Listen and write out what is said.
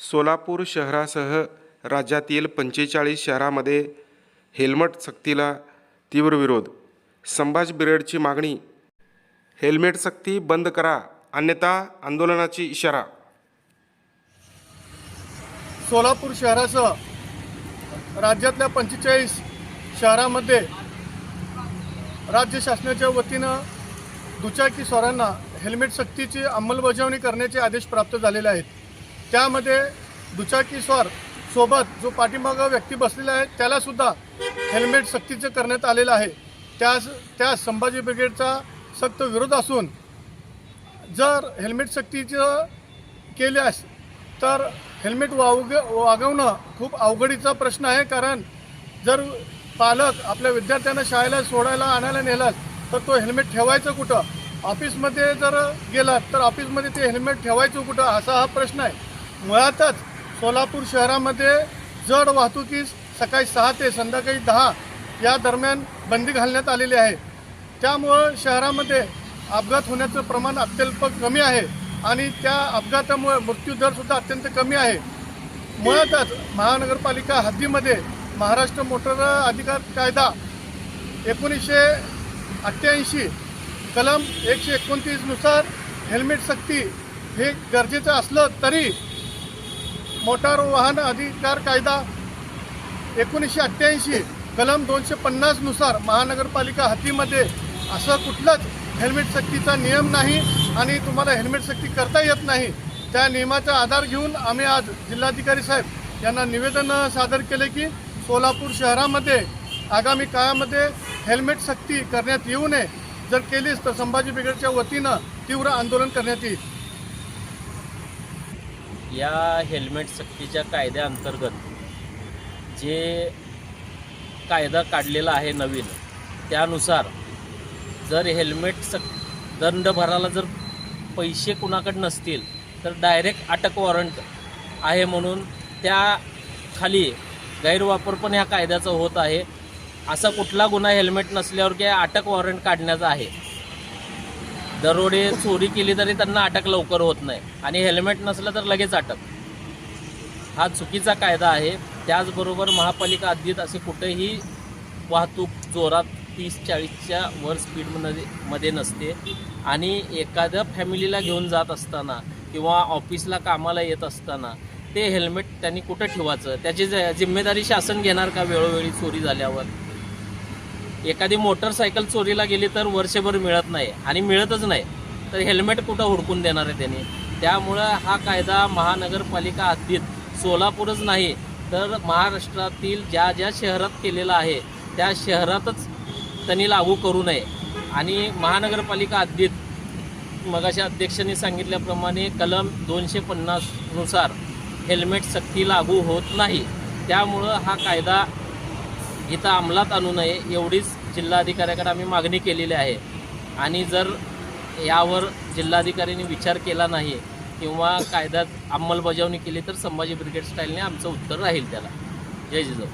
सोलापूर शहरासह राज्यातील पंचेचाळीस शहरामध्ये हेल्मेट सक्तीला तीव्र विरोध. संभाज ब्रिगेडची मागणी हेल्मेट सक्ती बंद करा अन्यथा आंदोलनाची इशारा. सोलापूर शहरासह राज्यातल्या पंचेचाळीस शहरामध्ये राज्य शासनाच्या वतीनं दुचाकी स्वारांना हेल्मेट सक्तीची अंमलबजावणी करण्याचे आदेश प्राप्त झालेले आहेत. त्यामध्ये दुचाकीस्वार सोबत जो पाठीमागं व्यक्ती बसलेला आहे त्यालासुद्धा हेल्मेट सक्तीचं करण्यात आलेलं आहे. त्यास त्या संभाजी ब्रिगेडचा सक्त विरोध असून जर हेल्मेट सक्तीचं केल्यास तर हेल्मेट वावग वागवणं खूप अवघडीचा प्रश्न आहे कारण जर पालक आपल्या विद्यार्थ्यांना शाळेला सोडायला आणायला नेलात तर तो हेल्मेट ठेवायचं कुठं? ऑफिसमध्ये जर गेलात तर ऑफिसमध्ये ते हेल्मेट ठेवायचं कुठं? असा हा प्रश्न आहे. मुळातच सोलापूर शहरामध्ये जड वाहतुकीस सकाळी सहा ते संध्याकाळी दहा या दरम्यान बंदी घालण्यात आलेली आहे. त्यामुळं शहरामध्ये अपघात होण्याचं प्रमाण अत्यल्प कमी आहे आणि त्या अपघातामुळे मृत्यूदरसुद्धा अत्यंत कमी आहे. मुळातच महानगरपालिका हद्दीमध्ये महाराष्ट्र मोटर अधिकार कायदा एकोणीसशे अठ्ठ्याऐंशी कलम एकशे एकोणतीसनुसार हेल्मेट सक्ती हे गरजेचं असलं तरी मोटार वाहन अधिकार कायदा एकोणीसशे अठ्ठ्याऐंशी कलम दोनशे पन्नासनुसार महानगरपालिका हद्दीमध्ये असं कुठलंच हेल्मेट सक्तीचा नियम नाही आणि तुम्हाला हेल्मेट सक्ती करता येत नाही त्या नियमाचा आधार घेऊन आम्ही आज जिल्हाधिकारी साहेब यांना निवेदन सादर केले की सोलापूर शहरामध्ये आगामी काळामध्ये हेल्मेट सक्ती करण्यात येऊ नये. जर केलीच तर संभाजी ब्रिगेडच्या वतीनं तीव्र आंदोलन करण्यात येईल. या हेल्मेट सक्तीच्या कायद्याअंतर्गत जे कायदा काढलेला आहे नवीन त्यानुसार जर हेल्मेट सक दंड भरायला जर पैसे कुणाकडे नसतील तर डायरेक्ट अटक वॉरंट आहे म्हणून त्या खाली गैरवापर पण ह्या कायद्याचा होत आहे. असा कुठला गुन्हा हेल्मेट नसल्यावर की अटक वॉरंट काढण्याचा आहे. दरोडे चोरी केली तरी त्यांना अटक लवकर होत नाही. आणि हेल्मेट नसलं तर लगेच अटक. हा चुकीचा कायदा आहे. त्याचबरोबर महापालिका हद्दीत असे कुठेही वाहतूक जोरात तीस चाळीसच्या वर स्पीडमध्ये मध्ये नसते. आणि एखाद्या फॅमिलीला घेऊन जात असताना किंवा ऑफिसला कामाला येत असताना ते हेल्मेट त्यांनी कुठं ठेवायचं? त्याची जिम्मेदारी शासन घेणार का वेळोवेळी चोरी झाल्यावर? एखादी मोटरसायकल चोरीला गेली तर वर्षभर मिळत नाही आणि मिळतच नाही तर हेल्मेट कुठं हुडकून देणार आहे त्यांनी? त्यामुळं हा कायदा महानगरपालिका हद्दीत सोलापूरच नाही तर महाराष्ट्रातील ज्या ज्या शहरात केलेला आहे त्या शहरातच त्यांनी लागू करू नये. आणि महानगरपालिका हद्दीत मगाच्या अध्यक्षांनी सांगितल्याप्रमाणे कलम दोनशे पन्नासनुसार हेल्मेट सक्ती लागू होत नाही. त्यामुळं हा कायदा इथं अंमलात आणू नये एवढीच जिल्हाधिकाऱ्याकडे आम्ही मागणी केलेली आहे. आणि जर यावर जिल्हाधिकाऱ्यांनी विचार केला नाही किंवा कायद्यात अंमलबजावणी केली तर संभाजी ब्रिगेड स्टाईलने आमचं उत्तर राहील त्याला. जय जिजाऊ.